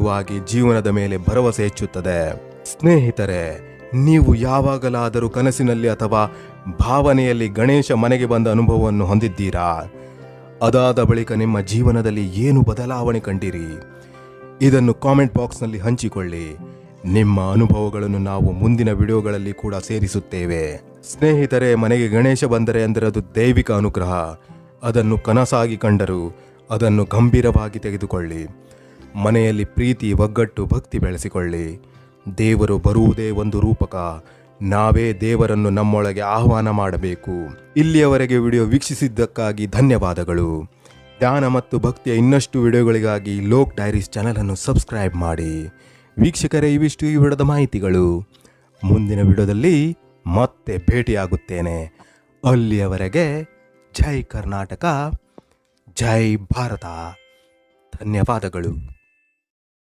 ವಾಗಿ ಜೀವನದ ಮೇಲೆ ಭರವಸೆ ಹೆಚ್ಚುತ್ತದೆ. ಸ್ನೇಹಿತರೆ, ನೀವು ಯಾವಾಗಲಾದರೂ ಕನಸಿನಲ್ಲಿ ಅಥವಾ ಭಾವನೆಯಲ್ಲಿ ಗಣೇಶ ಮನೆಗೆ ಬಂದ ಅನುಭವವನ್ನು ಹೊಂದಿದ್ದೀರಾ? ಅದಾದ ಬಳಿಕ ನಿಮ್ಮ ಜೀವನದಲ್ಲಿ ಏನು ಬದಲಾವಣೆ ಕಂಡಿರಿ? ಇದನ್ನು ಕಾಮೆಂಟ್ ಬಾಕ್ಸ್ನಲ್ಲಿ ಹಂಚಿಕೊಳ್ಳಿ. ನಿಮ್ಮ ಅನುಭವಗಳನ್ನು ನಾವು ಮುಂದಿನ ವಿಡಿಯೋಗಳಲ್ಲಿ ಕೂಡ ಸೇರಿಸುತ್ತೇವೆ. ಸ್ನೇಹಿತರೆ, ಮನೆಗೆ ಗಣೇಶ ಬಂದರೆ ಅಂದರೆ ಅದು ದೈವಿಕ ಅನುಗ್ರಹ. ಅದನ್ನು ಕನಸಾಗಿ ಕಂಡರು, ಅದನ್ನು ಗಂಭೀರವಾಗಿ ತೆಗೆದುಕೊಳ್ಳಿ. ಮನೆಯಲ್ಲಿ ಪ್ರೀತಿ, ಒಗ್ಗಟ್ಟು, ಭಕ್ತಿ ಬೆಳೆಸಿಕೊಳ್ಳಿ. ದೇವರು ಬರುವುದೇ ಒಂದು ರೂಪಕ. ನಾವೇ ದೇವರನ್ನು ನಮ್ಮೊಳಗೆ ಆಹ್ವಾನ ಮಾಡಬೇಕು. ಇಲ್ಲಿಯವರೆಗೆ ವಿಡಿಯೋ ವೀಕ್ಷಿಸಿದ್ದಕ್ಕಾಗಿ ಧನ್ಯವಾದಗಳು. ಧ್ಯಾನ ಮತ್ತು ಭಕ್ತಿಯ ಇನ್ನಷ್ಟು ವಿಡಿಯೋಗಳಿಗಾಗಿ ಲೋಕ್ ಡೈರೀಸ್ ಚಾನಲನ್ನು ಸಬ್ಸ್ಕ್ರೈಬ್ ಮಾಡಿ. ವೀಕ್ಷಕರೇ, ಇವಿಷ್ಟು ಈ ವಿಡಿಯೋದ ಮಾಹಿತಿಗಳು. ಮುಂದಿನ ವಿಡಿಯೋದಲ್ಲಿ ಮತ್ತೆ ಭೇಟಿಯಾಗುತ್ತೇನೆ. ಅಲ್ಲಿಯವರೆಗೆ ಜೈ ಕರ್ನಾಟಕ, ಜೈ ಭಾರತ. ಧನ್ಯವಾದಗಳು.